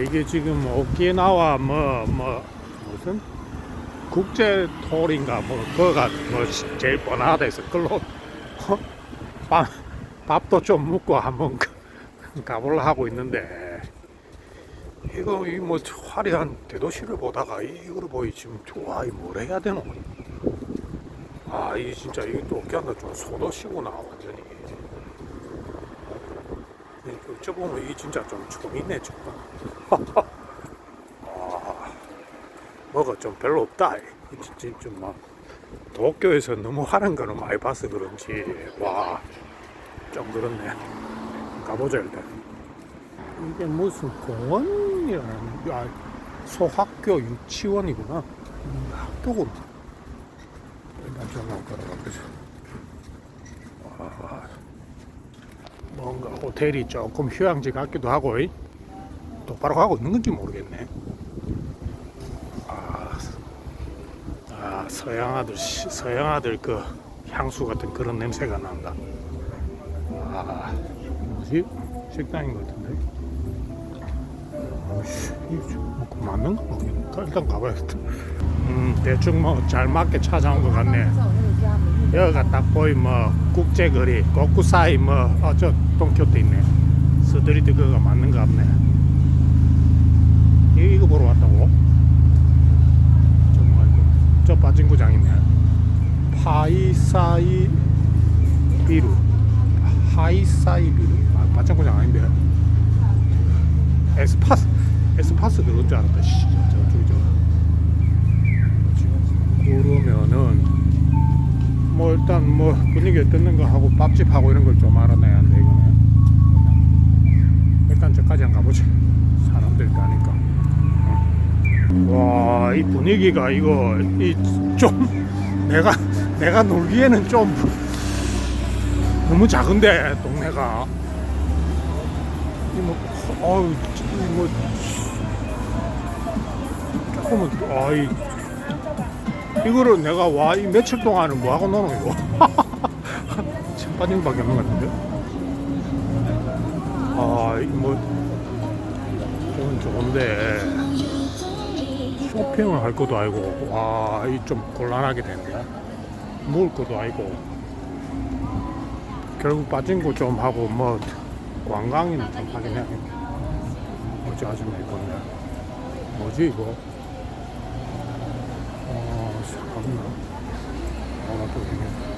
이게 지금 오키나와 뭐 뭐 무슨 국제 톨인가 뭐 그거가 뭐 제일 뻔하다 해서 끌로 어? 밥 밥도 좀 먹고 한번 가- 가보려 하고 있는데 이거 이 뭐 화려한 대도시를 보다가 이거를 보이 지금 좋아 이뭘 해야 되노? 아 이 진짜 이게 또 오키나다 좀 소도시구나 완전히. 어쩌 보면 이게 진짜 좀 재밌네 좀. 아, 뭐가 좀 별로 없다. 진짜 좀막 도쿄에서 너무 하는 거는 많이 봐서 그런지 와 좀 그렇네. 가보자 일단. 이게 무슨 공원이라는 아, 소학교 유치원이구나. 음, 학교구나. 일단 좀 한번 걸어가 보자. 와, 뭔가 호텔이 조금 휴양지 같기도 하고 이. 똑바로 가고 있는 건지 모르겠네. 아, 아 서양 아들 시- 서양 아들 그 향수 같은 그런 냄새가 난다. 아 뭐지 식당인 것 같은데. 아씨 이거 뭐 맞는가 모르겠네. 일단 가봐야겠다. 음 대충 뭐 잘 맞게 찾아온 것 같네. 여기가 딱 보이면 뭐 국제거리 고쿠사이 뭐어저 동교도 있네. 스트리트 그거 맞는 거 같네. 이- 이거 보러 왔다고? 저 빠진구장 있네. 파이사이 비루. 하이사이 비루? 아 빠진구장 아닌데. 에스파스 에스파스 그런 줄 알았다 씨. 저쪽이 저. 그러면은 뭐 일단 뭐 분위기 거 하고 밥집 하고 이런 걸 좀 알아내야 한다 이거는 일단 저까지 안 가보자. 사람들 가니까. 와 이 분위기가 이거 이 좀 내가 내가 놀기에는 좀 너무 작은데 동네가. 이뭐 어우 이뭐 조금은 아이 이거를 내가 와 이 며칠 동안은 뭐 하고 노는 이거? 침 빠진 밖에 없는 것 같은데? 아뭐 좋은 좋은데. 쇼핑을 할 것도 아니고 와 이 좀 곤란하게 되네 먹을 것도 아니고. 결국 빠진 거 좀 하고 뭐 관광이는 좀 하긴 해야 어찌 아줌마 이건데 뭐지 이거? 어, 잠깐만. 아, 나또 되게.